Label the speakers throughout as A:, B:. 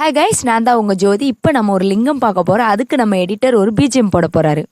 A: Hey guys நான் தான் உங்கள் ஜோதி. இப்போ நம்ம ஒரு லிங்கம் பார்க்க போகிறோம் அதுக்கு நம்ம எடிட்டர் ஒரு பிஜிஎம் போட போகிறாரு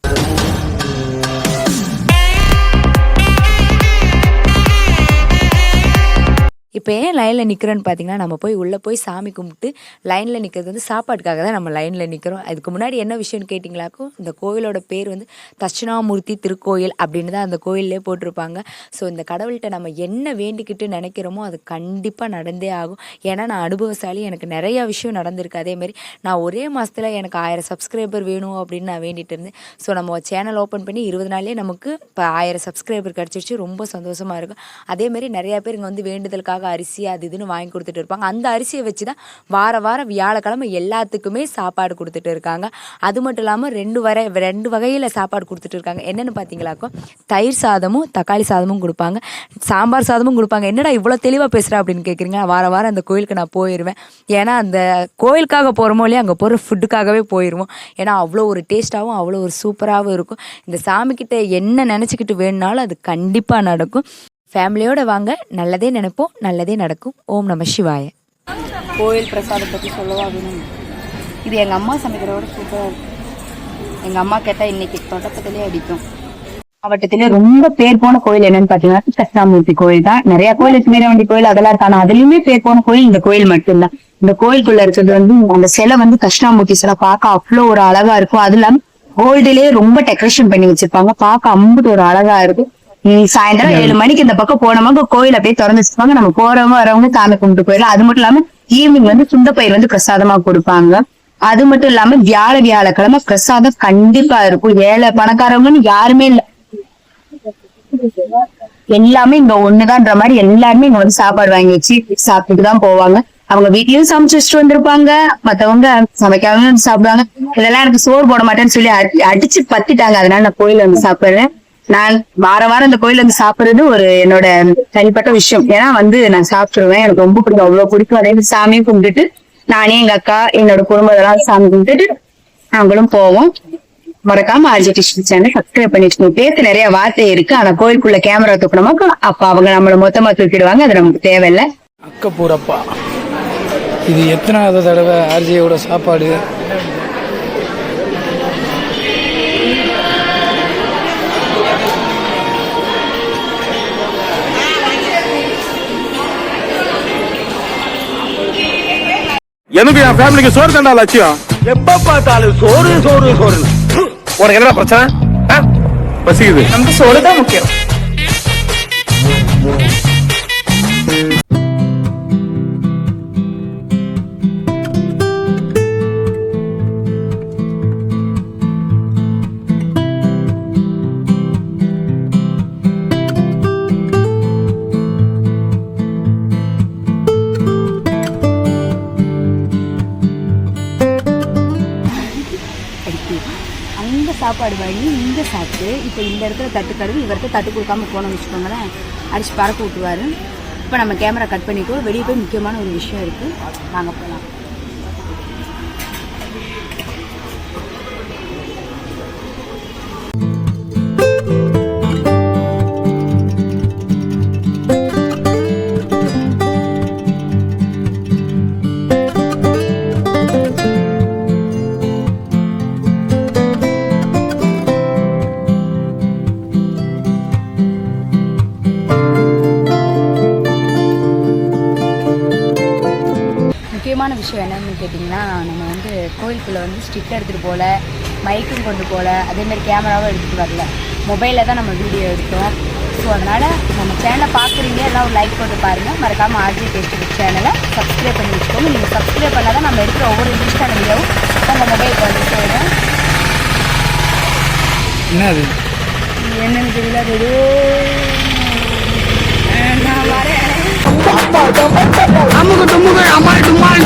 A: இப்போ ஏன் லைனில் நிற்கிறோன்னு பார்த்தீங்கன்னா நம்ம போய் உள்ளே போய் சாமி கும்பிட்டு லைனில் நிற்கிறது வந்து சாப்பாட்டுக்காக தான் நம்ம லைனில் நிற்கிறோம் அதுக்கு முன்னாடி என்ன விஷயம்னு கேட்டிங்களாக்கும் இந்த கோவிலோட பேர் வந்து தட்சிணாமூர்த்தி திருக்கோயில் அப்படின்னு தான் அந்த கோயிலே போட்டிருப்பாங்க. ஸோ இந்த கடவுள்கிட்ட நம்ம என்ன வேண்டிக்கிட்டு நினைக்கிறோமோ அது கண்டிப்பாக நடந்தே ஆகும். ஏன்னா நான் அனுபவசாலி எனக்கு நிறையா விஷயம் நடந்திருக்கு. அதேமாரி நான் ஒரே மாதத்தில் எனக்கு ஆயிரம் சப்ஸ்கிரைபர் வேணும் அப்படின்னு நான் வேண்டிட்டு இருந்தேன். ஸோ நம்ம சேனல் ஓப்பன் பண்ணி இருபது நாள்லேயே நமக்கு இப்போ ஆயிரம் சப்ஸ்கிரைபர் கிடச்சிருச்சு. ரொம்ப சந்தோஷமாக இருக்கும். அதேமாரி நிறையா பேர் இங்கே வந்து வேண்டுதலுக்காக அரிசி அது இதுன்னு வாங்கி கொடுத்துட்டு இருப்பாங்க. அந்த அரிசியை வச்சு தான் வார வாரம் வியாழக்கிழமை எல்லாத்துக்குமே சாப்பாடு கொடுத்துட்டு இருக்காங்க. அது மட்டும் இல்லாமல் ரெண்டு வரை ரெண்டு வகையில் சாப்பாடு கொடுத்துட்டு இருக்காங்க. என்னென்னு பார்த்தீங்களாக்கோ தயிர் சாதமும் தக்காளி சாதமும் கொடுப்பாங்க. சாம்பார் சாதமும் கொடுப்பாங்க. என்னடா இவ்வளோ தெளிவாக பேசுகிறா அப்படின்னு கேட்குறீங்க வார வாரம் அந்த கோயிலுக்கு நான் போயிடுவேன் ஏன்னா அந்த கோயிலுக்காக போகிறோமோ இல்லையா அங்கே போகிற ஃபுட்டுக்காகவே போயிடுவோம் ஏன்னா அவ்வளோ ஒரு டேஸ்ட்டாகவும் அவ்வளோ ஒரு சூப்பராகவும் இருக்கும். இந்த சாமிக்கிட்ட என்ன நினச்சிக்கிட்டு வேணுனாலும் அது கண்டிப்பாக நடக்கும். ஃபேமிலியோட வாங்க. நல்லதே நினைப்போம். நல்லதே நடக்கும். ஓம் நம சிவாய.
B: கோயில் பிரசாதம் பற்றி சொல்லவா வேணும் இது எங்கள் அம்மா சமைக்கிறோட சூப்பராக இருக்கும் எங்கள் அம்மா கேட்டால் இன்னைக்கு தொடக்கத்திலே அடிக்கும். மாவட்டத்திலே ரொம்ப பேர் போன கோயில் என்னன்னு பாத்தீங்கன்னா தட்சிணாமூர்த்தி கோயில் தான். நிறைய கோயில் மீரவண்டி கோயில் அதெல்லாம் இருக்கு. ஆனா அதுலயுமே பேர் போன கோயில் இந்த கோயில் மட்டும்தான். இந்த கோயிலுக்குள்ள இருக்கிறது வந்து அந்த சிலை வந்து தட்சிணாமூர்த்தி சிலை. பார்க்க அவ்வளவு ஒரு அழகா இருக்கும். அது இல்லாம கோல்டுலயே ரொம்ப டெக்கரேஷன் பண்ணி வச்சிருப்பாங்க. பார்க்க அம்புட்டு ஒரு அழகா இருக்கும் சாயந்தரம் ஏழு மணிக்கு இந்த பக்கம் போனவங்க கோயில் அப்படியே திறந்து வச்சிருப்பாங்க நம்ம போறவங்க வரவங்க சாமி கும்பிட்டு போயிடலாம். அது மட்டும் இல்லாம ஈவினிங் வந்து சுண்டப்பயிர் வந்து பிரசாதமா கொடுப்பாங்க. அது மட்டும் இல்லாம வியாழ வியாழக்கிழமை பிரசாதம் கண்டிப்பா இருக்கும். ஏழை பணக்காரவங்கன்னு யாருமே இல்ல. எல்லாமே இங்க ஒண்ணுதான்ற மாதிரி எல்லாருமே இங்க வந்து சாப்பாடு வாங்கி வச்சு சாப்பிட்டுட்டு தான் போவாங்க. அவங்க வீட்லயும் சமைச்சு வச்சுட்டு வந்திருப்பாங்க. மத்தவங்க சமைக்காம வந்து சாப்பிடுவாங்க. இதெல்லாம் எனக்கு சோறு போட மாட்டேன்னு சொல்லி அடி- அடிச்சு பத்திட்டாங்க. அதனால நான் கோயில்ல வந்து சாப்பிடுறேன் நான் வார வாரம் இந்த கோயில்ல வந்து சாப்பிடுறது ஒரு என்னோட தனிப்பட்ட விஷயம். ஏன்னா வந்து நான் சாப்பிட்டுருவேன். எனக்கு ரொம்ப பிடிக்கும். அவ்வளவு பிடிக்கும். அதே சாமியும் கும்பிட்டுட்டு நானே எங்க அக்கா என்னோட குடும்பம் சாமி கும்பிட்டுட்டு நாங்களும் போவோம். மறக்காம ஆர்ஜி டிஷன் சேனல் சப்ஸ்கிரைப் பண்ணிட்டு பேச நிறைய வார்த்தை இருக்கு. ஆனா கோயிலுக்குள்ள கேமரா தூக்கணுமா? அப்ப அவங்க நம்மள மொத்தமா தூக்கிடுவாங்க. அது நமக்கு தேவையில்லை.
C: அக்கப்பூரப்பா. இது எத்தனாவது தடவை ஆர்ஜியோட சாப்பாடு?
D: எனக்கு என் ஃபேமிலிக்கு சோறு தண்டா லட்சியம்.
E: எப்ப பார்த்தாலும் சோறு சோறு சோறு.
D: உனக்கு என்னடா பிரச்சனை? பசிக்குது.
B: நமக்கு சோறுதான் முக்கியம். சாப்பாடு வாங்கி இங்கே சாப்பிட்டு இப்போ இந்த இடத்துல தட்டு கழுவி இவர்கிட்ட தட்டு கொடுக்காம போனோம்னு வச்சுக்கோங்களேன் அடிச்சு பறக்க விட்டுவார் இப்போ நம்ம கேமரா கட் பண்ணிக்கோ வெளியே போய் முக்கியமான ஒரு விஷயம் இருக்குது நாங்கள் போகலாம் விஷயம் என்னன்னு கேட்டிங்கன்னா நம்ம வந்து கோயிலுக்குள்ளே வந்து ஸ்டிக் எடுத்துகிட்டு போகல மைக்கும் கொண்டு போகல அதேமாதிரி கேமராவும் எடுத்துகிட்டு வரல மொபைலில் தான் நம்ம வீடியோ எடுத்தோம் ஸோ அதனால் நம்ம சேனலை பார்க்குறீங்க எல்லாம் ஒரு லைக் போட்டு பாருங்கள் மறக்காமல் ஆர்ஜி டேஸ்ட் சேனலை சப்ஸ்கிரைப் பண்ணி வச்சுக்கோங்க நீங்கள் சப்ஸ்கிரைப் பண்ணால் தான் நம்ம எடுக்கிற ஒவ்வொரு இன்ஸ்டான வீடியோவும் உங்கள் மொபைலுக்கு வந்து சேரும்
C: என்ன அது
B: என்னன்னு தெரியல அது நான் வரேன்
C: தும்முக்கு அம்மாள் டும்மாள்